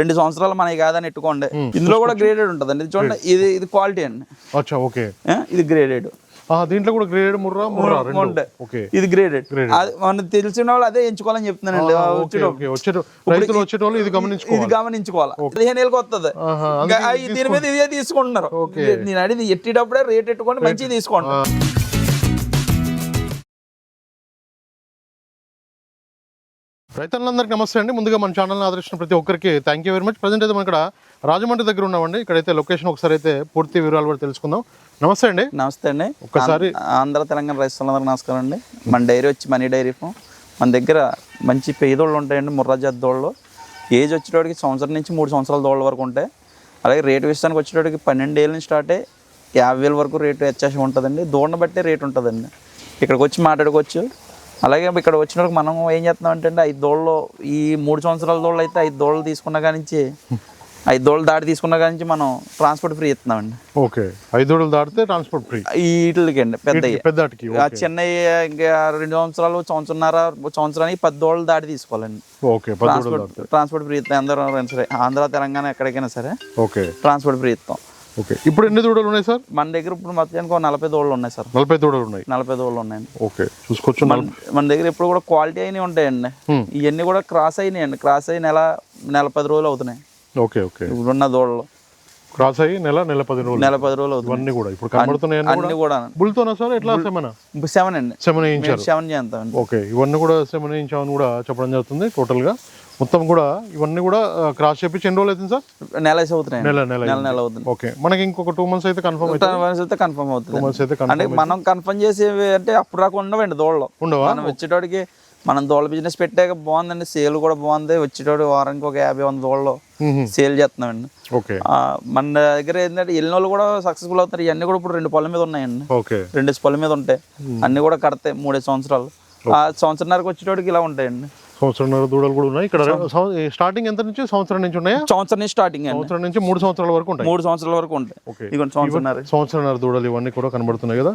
రెండు సంవత్సరాలు మనకి కాదని ఎట్టుకోండి. ఇందులో కూడా గ్రేడెడ్ ఉంటుందండి. ఇది చూడండి ఇది ఇది క్వాలిటీ అండి. ఓకే. ఇది గ్రేడెడ్ దీంట్లో కూడా గ్రేడ్ ముర్రా ముర్రా ఇది గ్రేడెడ్ మనకు తెలిసిన వాళ్ళు అదే ఎంచుకోవాలని చెప్తున్నానండి. రైతులు వచ్చేటోళ్ళు ఇది గమనించుకోవాలి. ఇది గమనించుకోవాలి. పదిహేను ఏళ్ళకి వస్తుంది దీని మీద ఇదే తీసుకుంటున్నారు. నేను అడిగింది ఎట్టేటప్పుడే రేట్ ఎట్టుకోండి మంచిగా తీసుకోండి. రైతులందరికీ నమస్తే అండి. ముందుగా మన ఛానల్ని ఆదరించిన ప్రతి ఒక్కరికి thank you very much present అయితే మనం ఇక్కడ రాజమండ్రి దగ్గర ఉన్నామండి. ఇక్కడైతే లొకేషన్ ఒకసారి అయితే పూర్తి వివరాలు కూడా తెలుసుకుందాం. నమస్తే అండి. నమస్తే అండి. ఒక్కసారి ఆంధ్ర- తెలంగాణ రైతులందరికీ నమస్కారం అండి. మన డైరీ వచ్చి మనీ డైరీ ఫామ్. మన దగ్గర మంచి పేదోళ్ళు ఉంటాయండి ముర్రా జాతి దోళ్ళు. ఏజ్ వచ్చేటోడికి సంవత్సరం నుంచి మూడు సంవత్సరాల దోళ్ళ వరకు ఉంటాయి. అలాగే రేటు విషయానికి వచ్చేటోడికి పన్నెండు ఏళ్ళ నుంచి స్టార్ట్ అయ్యి యాభై వేల వరకు రేటు వ్యత్యాసం ఉంటుందండి. దూడని బట్టే రేటు ఉంటుందండి. ఇక్కడికి వచ్చి మాట్లాడుకోవచ్చు. అలాగే ఇక్కడ వచ్చినప్పుడు మనం ఏం చేస్తున్నాం అంటే ఐదు దోళ్ళు ఈ మూడు సంవత్సరాల దోళ్ళు అయితే ఐదు దోళ్ళు తీసుకున్న కానించి ఐదు దోళ్ళు దాటి తీసుకున్న కానించి మనం ట్రాన్స్పోర్ట్ ఫ్రీ ఇస్తున్నామండి ఓకే. ఐదు రోజులు దాటితే ట్రాన్స్పోర్ట్ ఫ్రీ ఈ వీటికి అండి పెద్దవి పెద్దటికి చిన్న ఇంకా రెండు సంవత్సరాలు సంవత్సరంన్నర సంవత్సరానికి పది దోళ్ళు దాటి తీసుకోవాలండి. ఓకే ట్రాన్స్పోర్ట్ ట్రాన్స్పోర్ట్ ఫ్రీ ఇస్తాం అందరూ సరే ఆంధ్ర తెలంగాణ ఎక్కడికైనా సరే ఓకే. ట్రాన్స్పోర్ట్ ఫ్రీ ఇస్తాం ఓకే. ఇప్పుడు ఎన్ని దూడలు ఉన్నాయి సార్? మన దగ్గర ఇప్పుడు మొత్తానికి ఒక నలభై దోళ్ళు ఉన్నాయి సార్. నలభై దూడలు ఉన్నాయి. నలభై దోళ్ళు ఉన్నాయండి. ఓకే. చూసుకోవచ్చు మన దగ్గర ఇప్పుడు కూడా క్వాలిటీ అయినవి ఉంటాయండి. ఇవన్నీ కూడా క్రాస్ అయినాయండి. క్రాస్ అయ్యి నెల నెల పది రోజులు అవుతున్నాయి. Okay okay. ఇప్పుడున్న దోళ్ళు క్రాస్ అయ్యి నెల నెల పది రోజులు. నెల పది రోజులు అవుతున్నాయి. ఇవన్నీ కూడా ఇప్పుడు కనబడుతున్నాయి అన్ని కూడా? బుల్తోనా సార్? ఎట్లా సెమనా? సెవెన్ అండి. వేయించారు. సెవెన్ చేస్తామండి. ఓకే. ఇవన్నీ కూడా సెమన్ వేయించామని కూడా చెప్పడం జరుగుతుంది టోటల్గా మొత్తం కూడా ఇవన్నీ కూడా క్రాస్ చేపించి ఎన్ని రోజులు అవుతుంది సార్? నెల అవుతున్నాయి. నెల నెల నెల నెల అవుతుంది. ఓకే. మనకి ఇంకొక టూ మంత్స్ అయితే కన్ఫర్మ్ అయితే వన్స్ అయితే కన్ఫర్మ్ అవుతుంది. మంత్స్ అయితే అంటే మనం కన్ఫర్మ్ చేసేవి అంటే అప్పుడు రాక ఉండవండి దోళ్ళు ఉండవా? మనం వచ్చేటోడికి మనం దోళ్ళ బిజినెస్ పెట్టాక బాగుందండి సేల్ కూడా బాగుంది వచ్చేటోడు వారానికి ఒక యాభై వంద దోళ్ళు సేల్ చేస్తున్నామండి. ఓకే. మన దగ్గర ఏంటంటే వెళ్ళిన వాళ్ళు కూడా సక్సెస్ఫుల్ అవుతారు ఇవన్నీ కూడా ఇప్పుడు రెండు పళ్ళ మీద ఉన్నాయండి. ఓకే. రెండు పళ్ళ మీద ఉంటాయి. అన్ని కూడా కడతాయి మూడేసి సంవత్సరాలు. ఆ సంవత్సరంన్నరకు వచ్చేటోడికి ఇలా ఉంటాయండి. సంవత్సరంన్నర దూడలు కూడా ఉన్నాయి. ఇక్కడ స్టార్టింగ్ ఎంత నుంచి? సంవత్సరం నుంచి ఉన్నాయా? సంవత్సరం నుంచి స్టార్టింగ్ సంవత్సరం నుంచి మూడు సంవత్సరాల వరకు ఉంటాయి. మూడు సంవత్సరాల వరకు ఉంటాయి. సంవత్సరంన్నర సంవత్సరంన్నర దూడలు ఇవన్నీ కూడా కనబడుతున్నాయి కదా.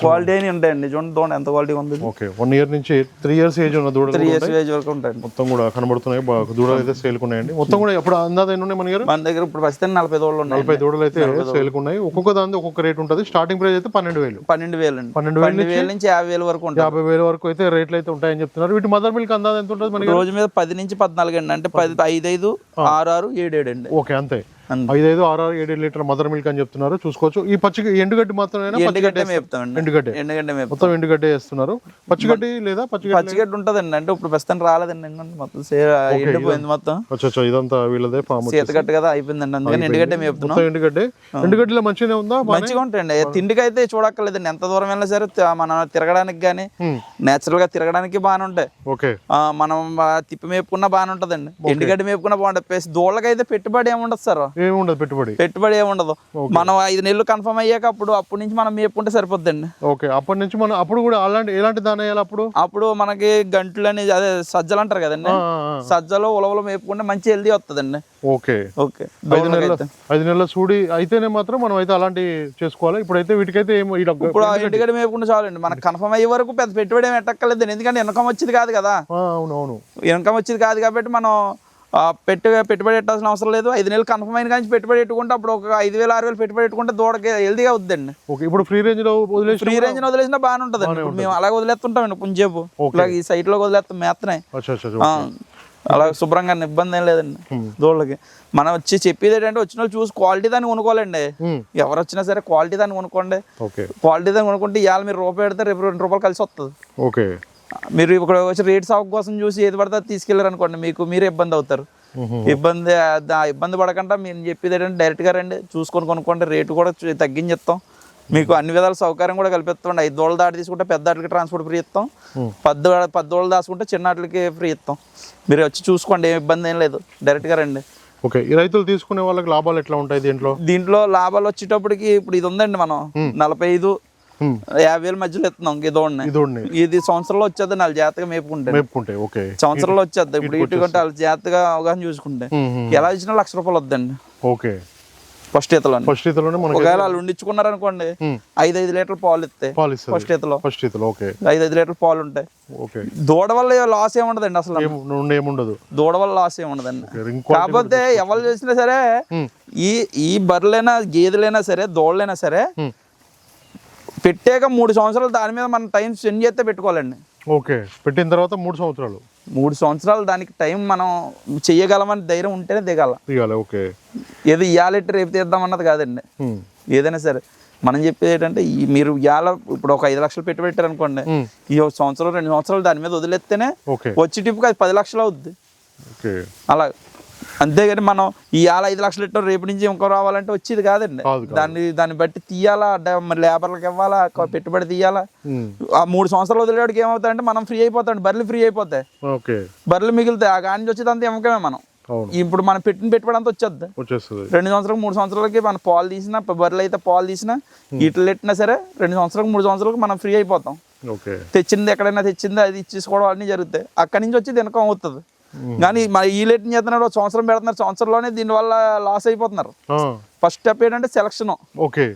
క్వాలిటీ అని ఉంటాయండి. చూడండి దోండి ఎంత క్వాలిటీ ఉంది ఓకే. వన్ ఇయర్ నుంచి త్రీ ఇయర్స్ ఏజ్ ఉన్న దూడలు త్రీ ఇయర్స్ ఏజ్ వరకు ఉంటాయండి. మొత్తం కూడా కనబడుతున్నాయి. దూడలు అయితే సేల్కున్నాయండి మొత్తం కూడా ఎప్పుడు అందాజ ఎన్ని ఉన్నాయి మన దగ్గర? మన దగ్గర ఇప్పుడు ప్రస్తుతం నలభై దోళ్ళు ఉన్నాయి. నలభై దూడలు అయితే సేల్కున్నాయి ఒక్కొక్క దాని ఒక్కొక్క రేట్ ఉంటుంది. స్టార్టింగ్ ప్రైస్ అయితే పన్నెండు వేలు. పన్నెండు వేలు పన్నెండు వేలు నుంచి యాభై వేల వరకు యాభై వేల వరకు అయితే రేట్లు అయితే ఉంటాయని చెప్తున్నారు. వీటి మదర్ మిల్క్ అందాజ ఎంత ఉంటుంది మనకి? రోజు మీద పది నుంచి పద్నాలుగు అండి. అంటే పది ఐదు ఐదు ఆరు ఆరు ఏడు ఏడు అండి. ఓకే అంతే. అంతే. ఐదు ఐదు ఆరు ఆరు ఏడు లీటర్ మదర్ మిల్క్ అని చెప్తున్నారు. చూసుకోవచ్చు. ఈ పచ్చి ఎండుగడ్డి మాత్రమేనా? ఎండుగడ్డ మేపుతామండి. ఎండుగడ్డి. ఎండుగడ్డ మొత్తం ఎండుగడ్డి వేస్తున్నారు. పచ్చిగడ్డి లేదా పచ్చిగడ్డి పచ్చిగడ్డ ఉంటుందండి. అంటే ఇప్పుడు ప్రస్తుతం రాలేదండి మొత్తం ఎండిపోయింది మొత్తం. ఇదంతా వీళ్ళదే ఫామ్ కదా అయిపోయిందండి. అందుకని ఎండుగడ్డ మేపుతున్నాం. మొత్తం ఎండుగడ్డి. ఎండుగడ్డిలో మంచిగానే ఉందా? మంచిగా ఉంటాయండి. తిండికి అయితే చూడక్కర్లేదండి. ఎంత దూరం వెళ్ళినా సరే మనం తిరగడానికి కానీ Hmm. నేచురల్గా తిరగడానికి బాగానే ఉంటాయి. ఓకే. మనం తిప్పి మేపుకున్నా బాగానే ఉంటుందండి. ఎండుగడ్డ మేపుకున్నా బాగుంటుంది. దూళ్ళకైతే పెట్టుబడి ఏముండదు సార్. ఏమి ఉండదు పెట్టుబడి? పెట్టుబడి ఏముండదు. మనం ఐదు నెలలు కన్ఫర్మ్ అయ్యాక అప్పుడు అప్పటి నుంచి మనం మేపుకుంటే సరిపోద్దండి. ఓకే. అప్పటి నుంచి మనం అప్పుడు కూడా అలాంటి ఎలాంటి దాని వేయాలి అప్పుడు? అప్పుడు మనకి గంటలు అనేది అదే సజ్జలు అంటారు కదండి. సజ్జలు ఉలవలు మేపుకుంటే మంచి హెల్దీ వస్తుందండి. ఓకే. ఓకే. ఐదు నెలల ఐదు నెలల సూడి అయితేనే మాత్రం మనం అయితే అలాంటి చేసుకోవాలి. ఇప్పుడైతే వీటికైతే ఏమో ఇప్పుడు ఎండుగడ్డ మేపుకుంటే చాలండి. మనకు కన్ఫర్మ్ అయ్యే వరకు పెద్ద పెట్టుబడి ఏమి ఎట్టక్కర్లేదు ఎందుకంటే ఇన్కమ్ వచ్చేది కాదు కదా. ఆ, అవును అవును ఇన్కమ్ వచ్చేది కాదు కాబట్టి మనం పెట్టు పెట్టుబడి పెట్టాల్సిన అవసరం లేదు. ఐదు నెలలు కన్ఫర్మ్ అయిన కానీ పెట్టుబడి పెట్టుకుంటే అప్పుడు ఒక ఐదు వేలు ఆరు వేలు పెట్టుబడి పెట్టుకుంటే దూడకి హెల్దీగా అవుద్దండి. ఓకే ఇప్పుడు ఫ్రీ రేంజ్లో వదిలేసి ఫ్రీ రేంజ్ వదిలేసినా బాగానే ఉంటుంది మేము అలాగే వదిలేస్తుంటామండి పుంజేపు. ఇలా ఈ సైట్లో వదిలేస్తాం ఆ, అలా శుభ్రంగా ఇబ్బంది ఏం లేదండి దూడలకి. మనం వచ్చి చెప్పేది ఏంటంటే వచ్చిన వాళ్ళు చూసి క్వాలిటీ దాన్ని కొనుక్కోవాలండి. ఎవరు వచ్చినా సరే క్వాలిటీ దాన్ని కొనుక్కోండి. క్వాలిటీ దాన్ని కొనుక్కుంటే ఇవాళ మీరు రూపాయి పెడితే రేపు రెండు రూపాయలు కలిసి వస్తుంది ఓకే. మీరు ఇక్కడ వచ్చి రేట్ సాగు కోసం చూసి ఏది పడితే తీసుకెళ్ళారు అనుకోండి మీకు మీరే ఇబ్బంది అవుతారు. ఇబ్బంది ఇబ్బంది పడకుండా మీరు చెప్పేది ఏంటంటే డైరెక్ట్గా రండి చూసుకొని కొనుక్కోండి రేటు కూడా తగ్గించేస్తాం. మీకు అన్ని విధాల సౌకర్యం కూడా కల్పిస్తాం ఐదు దోళ్ళ దాటి తీసుకుంటే పెద్ద వాటికి ట్రాన్స్పోర్ట్ ఫ్రీ ఇస్తాం. పద్దు పది దోళ్ళు దాచుకుంటే చిన్న వాటికి ఫ్రీ ఇస్తాం. మీరు వచ్చి చూసుకోండి ఏం ఇబ్బంది ఏం లేదు. డైరెక్ట్గా రండి. ఓకే ఈ రైతులు తీసుకునే వాళ్ళకి లాభాలు ఎట్లా ఉంటాయి దీంట్లో? దీంట్లో లాభాలు వచ్చేటప్పటికి ఇప్పుడు ఇది ఉందండి మనం నలభై ఐదు యాభై వేల మధ్యలో ఇస్తున్నాం ఈ దోడిని ఇది సంవత్సరంలో వచ్చేది నాలుగు జాతగా మేపుకుంటే. మేపుకుంటే ఓకే. సంవత్సరంలో వచ్చేది. ఇప్పుడు ఇటు కంటే వాళ్ళ జాగ్రత్తగా అవగాహన చూసుకుంటే. ఎలా ఇచ్చినా లక్ష రూపాయలు వద్దండి. ఓకే. ఫస్ట్ ఈతలోనే. ఫస్ట్ ఈతలోనే మనకి ఒకవేళ వాళ్ళు ఉండించుకున్నారు అనుకోండి. ఐదు ఐదు లీటర్లు పాలు ఇస్తుంది. ఫస్ట్ ఈతలో. ఫస్ట్ ఈతలో ఓకే. ఐదు ఐదు లీటర్లు పాలు ఉంటాయి ఓకే. దూడ వల్ల లాస్ ఏముండదండి అసలు. ఏముండదు దూడ వల్ల లాస్ ఏముండదండి కాకపోతే ఎవరు చేసినా సరే. ఈ ఈ బర్రెలైనా గేదెలైనా సరే దూడలైనా సరే. పెట్టాక మూడు సంవత్సరాలు దాని మీద మనం టైం స్పెండ్ చేస్తే పెట్టుకోవాలండి. ఓకే. పెట్టిన తర్వాత మూడు సంవత్సరాలు. మూడు సంవత్సరాలు దానికి టైం మనం చెయ్యగలమని ధైర్యం ఉంటేనే దిగాల. తీయాలి ఓకే. ఏది ఇయ్యాలంటే రేపు తీద్దామన్నది కాదండి. ఏదైనా సరే. మనం చెప్పేది ఏంటంటే ఈ మీరు ఇవాళ ఇప్పుడు ఒక ఐదు లక్షలు పెట్టి పెట్టారు అనుకోండి. ఈ ఒక సంవత్సరం రెండు సంవత్సరాలు దాని మీద వదిలేస్తేనే ఓకే. వచ్చి టిప్పుకి అది పది లక్షలు అవుద్ది. అలా అంతేగాని మనం ఈ ఆల ఐదు లక్షలు ఇట్టాం రేపు నుంచి ఇంకో రావాలంటే వచ్చేది కాదండి. కాదు, కాదు. దాన్ని దాన్ని బట్టి తీయాలా మరి లేబర్లకు ఇవ్వాలా పెట్టుబడి తీయాలా. ఆ మూడు సంవత్సరాలు వదిలేవాడికి ఏమవుతాయంటే మనం ఫ్రీ అయిపోతాం బర్రెలు ఫ్రీ అయిపోతాయి. బర్రెలు మిగులుతాయి ఆ కాడి నుంచి వచ్చేదంతా ఎమ్మకమే మనం. ఇప్పుడు మనం పెట్టిన పెట్టుబడి అంతా వచ్చేద్ది వచ్చేస్తుంది. రెండు సంవత్సరాలకు మూడు సంవత్సరాలకి మనం పాలు తీసినా బర్రెలు అయితే పాలు తీసినా ఇట్లు పెట్టినా సరే రెండు సంవత్సరాలకు మూడు సంవత్సరాలకు మనం ఫ్రీ అయిపోతాం. తెచ్చింది ఎక్కడైనా తెచ్చింది అది ఇచ్చేసుకోవడం అన్నీ జరుగుతాయి. అక్కడి నుంచి వచ్చి ఇన్కమ్ అవుతుంది. కానీ మరి ఈ లేట్ చేస్తున్నారు ఒక సంవత్సరం పెడుతున్నారు సంవత్సరంలోనే దీనివల్ల లాస్ అయిపోతున్నారు. ఫస్ట్ స్టెప్ ఏంటంటే సెలక్షన్ ఓకే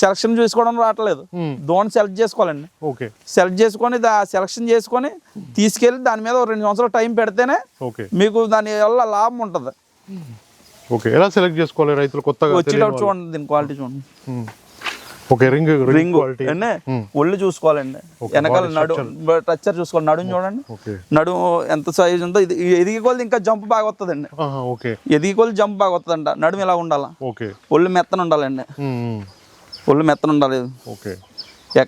సెలక్షన్ చూసుకోవడం రావట్లేదు. దోన్ సెలెక్ట్ చేసుకోవాలండి. ఓకే సెలెక్ట్ చేసుకొని సెలక్షన్ చేసుకొని తీసుకెళ్ళి దాని మీద రెండు సంవత్సరాలు టైం పెడితేనే ఓకే మీకు దాని వల్ల లాభం ఉంటుంది. ఓకే ఎలా సెలెక్ట్ చేసుకోవాలి రైతులు కొత్తగా వచ్చేటప్పుడు చూడండి దీని క్వాలిటీ చూడండి. ఓకే రింగ్ రింగ్ అంటే ఒళ్ళు చూసుకోవాలండి. వెనకాల నడు టచ్చర్ చూసుకోవాలి. నడుము చూడండి. నడుము ఎంత సైజ్ ఉందో ఇది ఎదిగి కొలది ఇంకా జంప్ బాగా వస్తుందండి ఎదిగి కొలది జంప్ బాగా వస్తుందంట నడుము ఇలా ఉండాలా? ఒళ్ళు మెత్తన ఉండాలండి. ఉమ్, ఉమ్. ఒళ్ళు మెత్తన ఉండాలి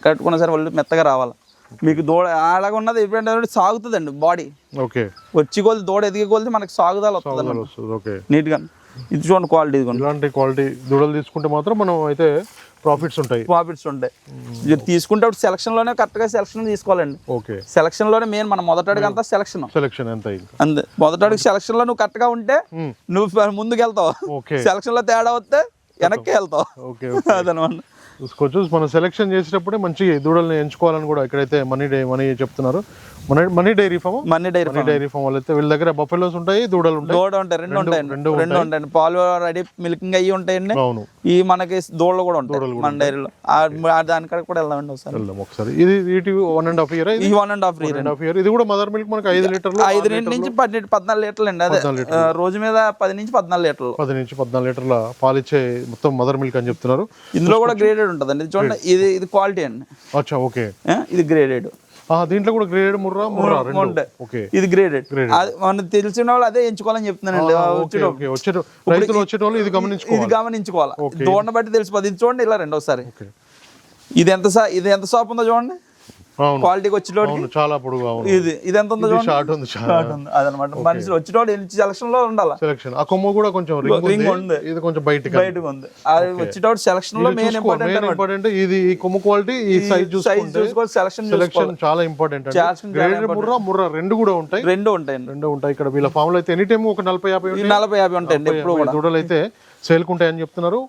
పెట్టుకున్నా సరే ఒళ్ళు మెత్తగా రావాలి. మీకు దూడ అలాగ ఉన్నది ఎప్పుడంటే సాగుతుందండి బాడీ వచ్చి కొలది దూడ ఎదిగి కొలది మనకి సాగుదాలు వస్తుంది నీట్గా ఇది చూడండి క్వాలిటీ ఇలాంటి క్వాలిటీ దూడలు తీసుకుంటే మాత్రం మనం అయితే ప్రాఫిట్స్ ఉంటాయి. ప్రాఫిట్స్ ఉంటాయి. ఇది తీసుకుంటే సెలక్షన్లోనే కరెక్ట్గా సెలక్షన్ తీసుకోవాలండి. ఓకే సెలక్షన్లోనే మెయిన్ మన మొదటి అడుగు అంతా సెలక్షన్ సెలెక్షన్ ఎంత అంతే. మొదటి అడుగు సెలక్షన్లో నువ్వు కరెక్ట్గా ఉంటే ఉమ్. నువ్వు ముందుకు వెళ్తావు ఓకే సెలక్షన్లో తేడా వస్తే వెనక్కి వెళ్తావు. ఓకే అదనమాట. చూసుకోవచ్చు. మనం సెలెక్షన్ చేసేటప్పుడే మంచి దూడల్ని ఎంచుకోవాలని కూడా ఇక్కడైతే మనీ డే మనీ చెప్తున్నారు. Money dairy farm? Money dairy dairy farm వాళ్ళు అయితే వీళ్ళ దగ్గర బఫెలోస్ ఉంటాయి దూడలు ఉంటాయి. దూడ ఉంటాయి రెండు ఉంటాయండి. రెండు రెండు ఉంటాయండి. పాలు రెడీ మిల్కింగ్ అయ్యి ఉంటాయండి. అవును. ఈ మనకి దూడలు కూడా ఉంటాయి మన డైరీలో. ఆ దానికాడ కూడా వెళ్దామండి ఒకసారి. వెళ్దాం ఒకసారి. ఇది వీటి వన్ అండ్ హాఫ్ ఇయర్ ఈ one and half and. Half year ఇది కూడా మదర్ మిల్క్ మనకి ఐదు లీటర్లు ఐదు నుంచి పన్నెండు పద్నాలుగు లీటర్లు అండి. అదే రోజు మీద పది నుంచి పద్నాలుగు లీటర్లు. పది నుంచి పద్నాలుగు లీటర్ల పాలిచ్చే మొత్తం మదర్ మిల్క్ అని చెప్తున్నారు. ఇందులో కూడా గ్రేడెడ్ ఉంటుందండి. చూడండి ఇది ఇది క్వాలిటీ అండి. అచ్చా ఓకే. ఇది గ్రేడెడ్ దీంట్లో కూడా గ్రేడ్ ముర్రా ముర్రా. ఓకే. ఇది గ్రేడెడ్ మనకు తెలిసిన వాళ్ళు అదే ఎంచుకోవాలని చెప్తున్నానండి. రైతులు వచ్చేటోళ్ళు. ఇది గమనించుకో ఇది గమనించుకోవాలి? దూడని బట్టి తెలిసిపోతుంది ఇది చూడండి ఇలా రెండోసారి. ఇది ఎంత సా ఇది ఎంత షాప్ ఉందో చూడండి. క్వాలిటీకి వచ్చేటోడికి చాలా పొడుగు ఇది ఇది ఎంత ఉందో షార్ట్ ఉంది షార్ట్ ఉంది. అదనమాట. మనుషులు వచ్చేటోడు సెలక్షన్లో ఉండాలి? సెలక్షన్ ఆ కొమ్మ కూడా కొంచెం రింగ్ ఉంది. ఇది కొంచెం బయటికి బయటకు ఉంది. అది వచ్చేటోడు సెలక్షన్లో మెయిన్ ఇంపార్టెంట్ ఇంపార్టెంట్ ఇది ఈ కొమ్మ క్వాలిటీ ఈ సైజ్ చూసుకోవాలి సెలక్షన్ సెలక్షన్ చాలా ఇంపార్టెంట్ Selection చాలా గ్రేడ్ ముర్రా ముర్రా రెండు కూడా ఉంటాయి. రెండు ఉంటాయండి. రెండు ఉంటాయి ఇక్కడ. వీళ్ళ ఫామ్లో అయితే ఎనీ టైం ఒక నలభై యాభై నలభై యాభై ఉంటాయండి ఎప్పుడు యాభై దూడలు అయితే సేల్కుంటాయని చెప్తున్నారు.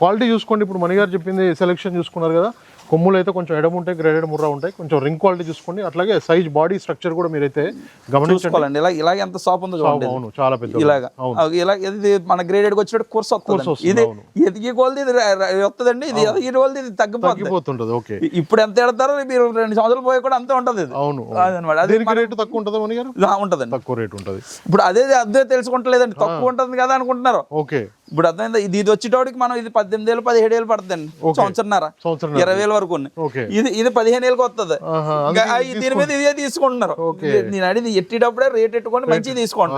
క్వాలిటీ చూసుకోండి. ఇప్పుడు మణిగారు చెప్పింది సెలెక్షన్ చూసుకున్నారు కదా. కొమ్ములు అయితే కొంచెం ఎడమ ఉంటాయి గ్రేడెడ్ ముర్రా ఉంటాయి. కొంచెం రింగ్ క్వాలిటీ చూసుకోండి అట్లాగే సైజ్ బాడీ స్ట్రక్చర్ కూడా మీరైతే గమనించండి. చూసుకోవాలండి. ఇలా ఇలాగ ఎంత షాప్ ఉందో చూడండి. అవును చాలా పెద్ద ఇలాగా. ఇలా ఇది మన గ్రేడెడ్ వచ్చేటప్పుడు కోర్స్ వస్తుంది ఇది. ఎదిగి కొలది ఇది వస్తుందండి ఇది ఎదిగి కొలది ఇది తగ్గిపోతుంది. తగ్గిపోతుంటది ఓకే. ఇప్పుడు ఎంత ఎడతారో మీరు రెండు సంవత్సరాలు పోయి కూడా అంతే ఉంటది ఇది. అవును అదనమాట. అది దీనికి రేటు తక్కువ ఉంటుందా ఇలా ఉంటదండి. తక్కువ రేట్ ఉంటుంది. ఇప్పుడు అదే అదే తెలుసుకుంటలేదండి. తక్కువ ఉంటుంది కదా అనుకుంటున్నారు. ఓకే. ఇప్పుడు అర్థమైంది? ఇది వచ్చేటోడికి మనం ఇది పద్దెనిమిది వేలు పదిహేడు వేలు పడుతుందండి. సంవత్సరం ఇరవై వేల వరకు ఉన్నాయి. ఇది ఇది పదిహేను వేలకు వస్తుంది దీని మీద ఇదే తీసుకుంటున్నారు. నేను అడిగి ఎట్టేటప్పుడే రేట్ ఎట్టుకొని మంచిగా తీసుకోండి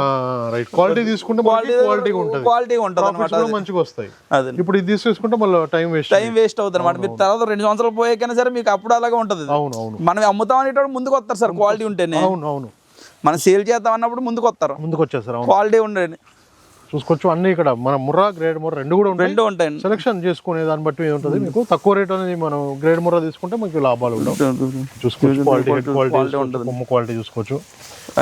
క్వాలిటీ తీసుకుంటే క్వాలిటీ ఉంటుంది. క్వాలిటీ ఉంటుంది మంచిగా వస్తాయి. ఇప్పుడు ఇది తీసుకుంటే మళ్ళీ టైం వేస్ట్ టైం వేస్ట్ అవుతుంది అనమాట మీరు తర్వాత రెండు సంవత్సరాలు పోయాకైనా సరే మీకు అప్పుడు అలాగే ఉంటుంది మనం అమ్ముతాం అనేటప్పుడు ముందుకు వస్తారు సార్ క్వాలిటీ ఉంటేనే. అవును అవును మనం సేల్ చేద్దాం అన్నప్పుడు ముందుకు వస్తారు. ముందుకు వచ్చేస్తారు క్వాలిటీ ఉండేది చూసుకోవచ్చు. అన్ని ఇక్కడ మన ముర్రా గ్రేడ్ ముర్రా రెండు కూడా ఉంటాయి. రెండు ఉంటాయండి సెలెక్షన్ చేసుకునే దాన్ని బట్టి ఉంటుంది మీకు తక్కువ రేట్ అనేది మనం గ్రేడ్ ముర్రా తీసుకుంటే మీకు లాభాలు ఉండవు. చూసుకోవచ్చు. క్వాలిటీ క్వాలిటీ కొమ్మ క్వాలిటీ చూసుకోవచ్చు.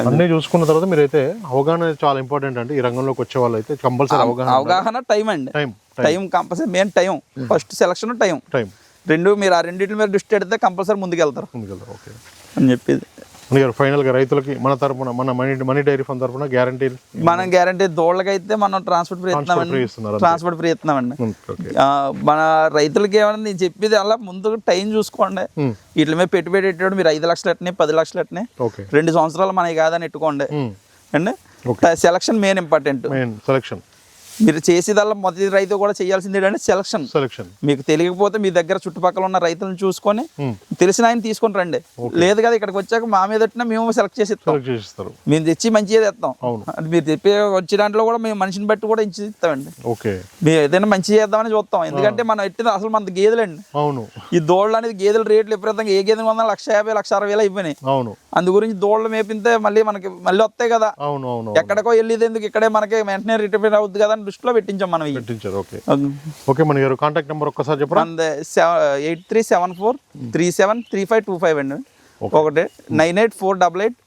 అన్ని చూసుకున్న తర్వాత మీరైతే అవగాహన చాలా ఇంపార్టెంట్ అండి. ఈ రంగంలోకి వచ్చే వాళ్ళు అయితే కంపల్సరీ అవగాహన అవగాహన టైం అండి. Time time compulsory main time first selection time time రెండు మీరు ఆ రెండింటి మీద దృష్టి పెడితే కంపల్సరీ ముందుకు వెళ్తారు ముందుకెళ్దాం ఓకే అని చెప్పేది. మన గారు ఫైనల్గా రైతులకి మన తరపున మన మనీ మనీ డైరీ ఫామ్ తరపున గ్యారంటీ మనం గ్యారంటీ దోళ్ళకైతే మనం ట్రాన్స్పోర్ట్ ఫ్రీ ఇస్తున్నారు ట్రాన్స్పోర్ట్ ఫ్రీ ఇస్తున్నామండి. మన రైతులకి ఏమన్నా నేను చెప్పేది అలా ముందు టైం చూసుకోండి. వీటి మీద పెట్టుబడి పెట్టాడు మీరు ఐదు లక్షలు ఎట్టనే పది లక్షలు ఓకే రెండు సంవత్సరాలు మనకి కాదని ఎట్టుకోండి. అండి. సెలక్షన్ మెయిన్ ఇంపార్టెంట్ సెలక్షన్ మీరు చేసేదల్లా మొదటి రైతు కూడా చేయాల్సింది ఏంటంటే సెలక్షన్ సెలక్షన్ మీకు తెలియకపోతే మీ దగ్గర చుట్టుపక్కల ఉన్న రైతులను చూసుకొని Hmm. తెలిసిన ఆయన తీసుకొని రండి. లేదు కదా ఇక్కడికి వచ్చాక మా మీద మేము సెలెక్ట్ చేసి ఇస్తాం. మేము తెచ్చి మంచిగా తెస్తాం. మీరు చెప్పే వచ్చే దాంట్లో కూడా మేము మనిషిని బట్టి కూడా ఇచ్చి ఇస్తామండి. ఓకే మేము ఏదైనా మంచి చేద్దామని చూస్తాం. ఎందుకంటే మనం ఎట్టింది అసలు మన గేదెలండి. అవును. ఈ దోళ్ళు అనేది గేదెల రేట్లు విపరీతంగా ఏ గేదె వందల లక్ష యాభై లక్ష అరవై వేలు అయిపోయినాయి. అవును. అందు గురించి దోళ్ళు మేపితే మళ్ళీ మనకి మళ్ళీ వస్తాయి కదా. అవును అవును ఎక్కడికో వెళ్ళేది ఎందుకు? ఇక్కడే మనకి వెంటనే రిటర్న్ అవుద్ది కదా దృష్టిలో పెట్టించాం మనం. పెట్టించారు ఓకే. ఓకే మన గారు కాంటాక్ట్ నెంబర్ ఒక్కసారి చెప్పరా? మనది eight three seven four three seven three five two five అండి. ఒకటి nine eight four double eight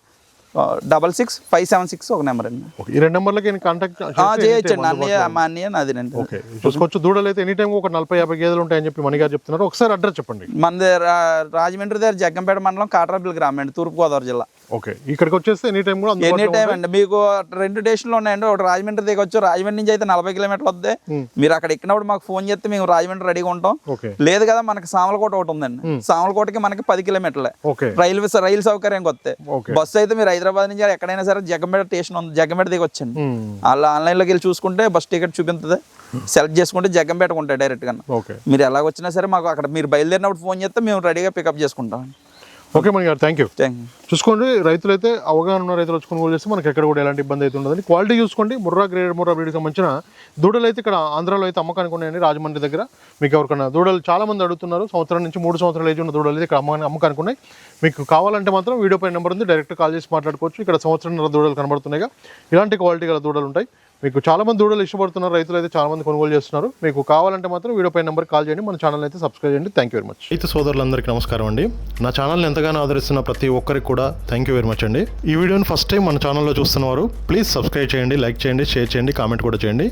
double six five seven six ఒక నెంబర్ అండి. ఈ రెండు నెంబర్లకి కాంటాక్ట్ చేయొచ్చండి. అన్నయ్య మా అన్నయ్య నాదినండి ఓకే చూసుకోవచ్చు. దూడలు అయితే ఎనీ టైం ఒక నలభై యాభై గేదెలు ఉంటాయని చెప్పి మణి గారు చెప్తున్నారు. ఒకసారి అడ్రస్ చెప్పండి. మనది రా- రాజమండ్రి దగ్గర జగ్గంపేట మండలం కాట్రాపిల్ గ్రామం అండి తూర్పుగోదావరి జిల్లా. ఓకే ఇక్కడికి వచ్చేస్తే ఎనీ టైం కూడా ఎనీ టైం అండి. మీకు రెండు స్టేషన్లు ఉన్నాయండి. ఒకటి రాజమండ్రి దగ్గర వచ్చు రాజమండ్రి నుంచి అయితే నలభై కిలోమీటర్లు వద్దే. మీరు అక్కడ ఎక్కినప్పుడు మాకు ఫోన్ చేస్తే మేము రాజమండ్రి రెడీగా ఉంటాం. లేదు కదా మనకి సామలకోట ఒకటి ఉందండి. సామలకోటకి మనకి పది కిలోమీటర్లే. రైల్వే రైలు సౌకర్యం కొత్త ఓకే. బస్సు అయితే మీరు హైదరాబాద్ నుంచి ఎక్కడైనా సరే జగ్గంపేట స్టేషన్ ఉంది. జగ్గంపేట దిగి వచ్చండి. అలా ఆన్లైన్లోకి వెళ్ళి చూసుకుంటే బస్ టికెట్ చూపిస్తుంది సెలెక్ట్ చేసుకుంటే జగ్గంపేటకు ఉంటాయి డైరెక్ట్గా ఓకే. మీరు ఎలా వచ్చినా సరే మాకు అక్కడ మీరు బయలుదేరినప్పుడు ఫోన్ చేస్తే మేము రెడీగా పికప్ చేసుకుంటాం. ఓకే మణి గారు థ్యాంక్ యూ చూసుకోండి రైతులు అయితే అవగాహన ఉన్న రైతులు వచ్చి కొనుగోలు చేస్తే మనకి ఎక్కడ కూడా ఎలాంటి ఇబ్బంది అయితే ఉండదు క్వాలిటీ చూసుకోండి ముర్రా గ్రేడ్ ముర్రా బ్రీడ్కి సంబంధించిన దూడలు అయితే ఇక్కడ ఆంధ్రాలో అయితే అమ్మకానికి ఉన్నాయండి రాజమండ్రి దగ్గర. మీకు ఎవరికైనా దూడలు చాలా మంది అడుగుతున్నారు సంవత్సరం నుంచి మూడు సంవత్సరాలు ఏజ్ ఉన్న దూడలు అయితే ఇక్కడ అమ్మ అమ్మకానికి ఉన్నాయి. మీకు కావాలంటే మాత్రం వీడియో పై నెంబర్ ఉంది డైరెక్ట్ కాల్ చేసి మాట్లాడుకోవచ్చు. ఇక్కడ సంవత్సరం దూడలు కనబడుతున్నాయిగా. ఇలాంటి క్వాలిటీ గల దూడలు ఉంటాయి. మీకు చాలా మంది దూడలు ఇష్టపడుతున్నారు రైతులు అయితే చాలా మంది కొనుగోలు చేస్తున్నారు. మీకు కావాలంటే మాత్రం వీడియో పై నెంబర్ కాల్ చేయండి మన ఛానల్ అయితే సబ్స్క్రైబ్ చేయండి. థ్యాంక్ యూ వెరీ మచ్ రైతు సోదరులందరికీ నమస్కారం అండి. నా ఛానల్ని ఎంతగానో ఆదరిస్తున్న ప్రతి ఒక్కరికి కూడా థ్యాంక్ యూ వెరీ మచ్ అండి. ఈ వీడియోని ఫస్ట్ టైం మన ఛానల్లో చూస్తున్నవారు ప్లీజ్ సబ్స్క్రైబ్ చేయండి లైక్ చేయండి షేర్ చేయండి కామెంట్ కూడా చేయండి.